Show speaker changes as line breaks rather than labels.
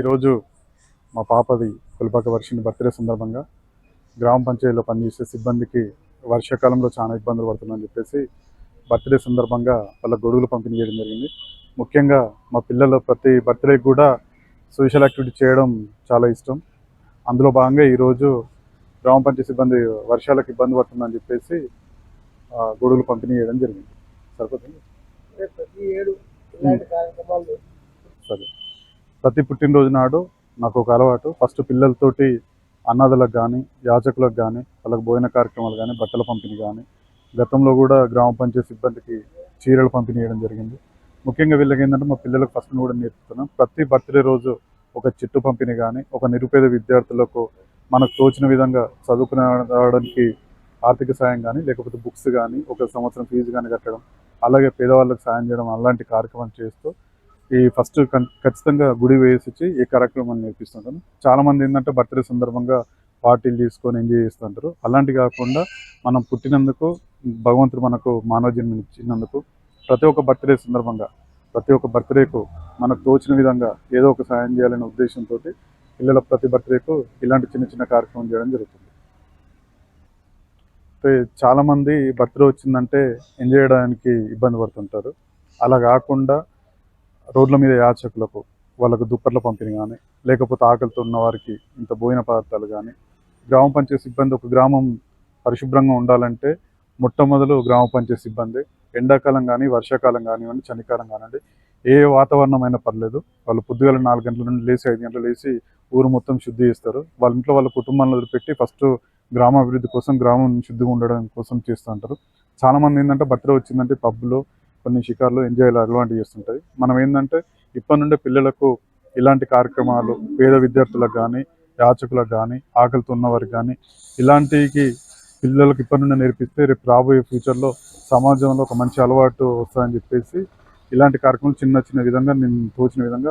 ఈరోజు మా పాపది కులపాక వర్షిని బర్త్డే సందర్భంగా గ్రామ పంచాయతీలో పనిచేసే సిబ్బందికి వర్షాకాలంలో చాలా ఇబ్బందులు పడుతున్నాయని చెప్పేసి బర్త్డే సందర్భంగా వాళ్ళ గొడుగులు పంపిణీ చేయడం జరిగింది. ముఖ్యంగా మా పిల్లల ప్రతి బర్త్డేకి కూడా సోషల్ యాక్టివిటీ చేయడం చాలా ఇష్టం. అందులో భాగంగా ఈరోజు గ్రామ పంచాయతీ సిబ్బంది వర్షాలకు ఇబ్బంది పడుతుందని చెప్పేసి గొడుగులు పంపిణీ చేయడం జరిగింది. సరిపోతుంది? సరే. ప్రతి పుట్టినరోజు నాడు నాకు ఒక అలవాటు. ఫస్ట్ పిల్లలతోటి అనాథలకు కానీ యాచకులకు కానీ వాళ్ళకి భోజన కార్యక్రమాలు కానీ బట్టల పంపిణీ కానీ గతంలో కూడా గ్రామ పంచాయతీ సిబ్బందికి చీరలు పంపిణీ చేయడం జరిగింది. ముఖ్యంగా వీళ్ళకి ఏంటంటే మా పిల్లలకు ఫస్ట్ కూడా నేర్పుతున్నాం. ప్రతి బర్త్డే రోజు ఒక చెట్టు పంపిణీ కానీ ఒక నిరుపేద విద్యార్థులకు మనకు తోచిన విధంగా చదువుకునేడానికి ఆర్థిక సాయం కానీ లేకపోతే బుక్స్ కానీ ఒక సంవత్సరం ఫీజు కానీ కట్టడం అలాగే పేదవాళ్ళకి సాయం చేయడం అలాంటి కార్యక్రమం చేస్తూ ఈ ఫస్ట్ ఖచ్చితంగా గుడి వేసి వచ్చి ఈ కార్యక్రమాన్ని నేర్పిస్తుంటాను చాలా మంది ఏంటంటే బర్త్డే సందర్భంగా పార్టీలు తీసుకొని ఎంజాయ్ చేస్తుంటారు. అలాంటి కాకుండా మనం పుట్టినందుకు భగవంతుడు మనకు మానవ జన్మని ఇచ్చినందుకు ప్రతి ఒక్క బర్త్డే సందర్భంగా ప్రతి ఒక్క బర్త్డేకు మనకు తోచిన విధంగా ఏదో ఒక సాయం చేయాలనే ఉద్దేశంతో పిల్లల ప్రతి బర్త్డేకు ఇలాంటి చిన్న చిన్న కార్యక్రమం చేయడం జరుగుతుంది. చాలామంది బర్త్డే వచ్చిందంటే ఎంజాయ్ చేయడానికి ఇబ్బంది పడుతుంటారు. అలా కాకుండా రోడ్ల మీద యాచకులకు వాళ్ళకు దుప్పట్ల పంపిణీ కానీ లేకపోతే ఆకలితో ఉన్న వారికి ఇంత భోజన పదార్థాలు కానీ గ్రామ పంచాయతీ సిబ్బంది ఒక గ్రామం పరిశుభ్రంగా ఉండాలంటే మొట్టమొదలు గ్రామ పంచాయతీ సిబ్బంది ఎండాకాలం కానీ వర్షాకాలం కానివ్వండి చలికాలం కానివ్వండి ఏ వాతావరణం అయినా పర్లేదు వాళ్ళు పొద్దుగల నాలుగు గంటల నుండి లేచి ఐదు గంటలు లేచి ఊరు మొత్తం శుద్ధి చేస్తారు. వాళ్ళ ఇంట్లో వాళ్ళ కుటుంబాలను వదిలిపెట్టి ఫస్ట్ గ్రామాభివృద్ధి కోసం గ్రామం శుద్ధిగా ఉండడం కోసం చేస్తూ ఉంటారు. చాలామంది ఏంటంటే బర్త్డే వచ్చిందంటే పబ్లో కొన్ని షికార్లు ఎంజాయ్లు అటువంటివి చేస్తుంటాయి. మనం ఏంటంటే ఇప్పటి నుండే పిల్లలకు ఇలాంటి కార్యక్రమాలు పేద విద్యార్థులకు కానీ యాచకులకు కానీ ఆకలితో ఉన్నవారికి కానీ ఇలాంటికి పిల్లలకు ఇప్పటి నుండి నేర్పిస్తే రేపు రాబోయే ఫ్యూచర్లో సమాజంలో ఒక మంచి అలవాటు వస్తుందని చెప్పేసి ఇలాంటి కార్యక్రమాలు చిన్న చిన్న విధంగా నేను తోచిన విధంగా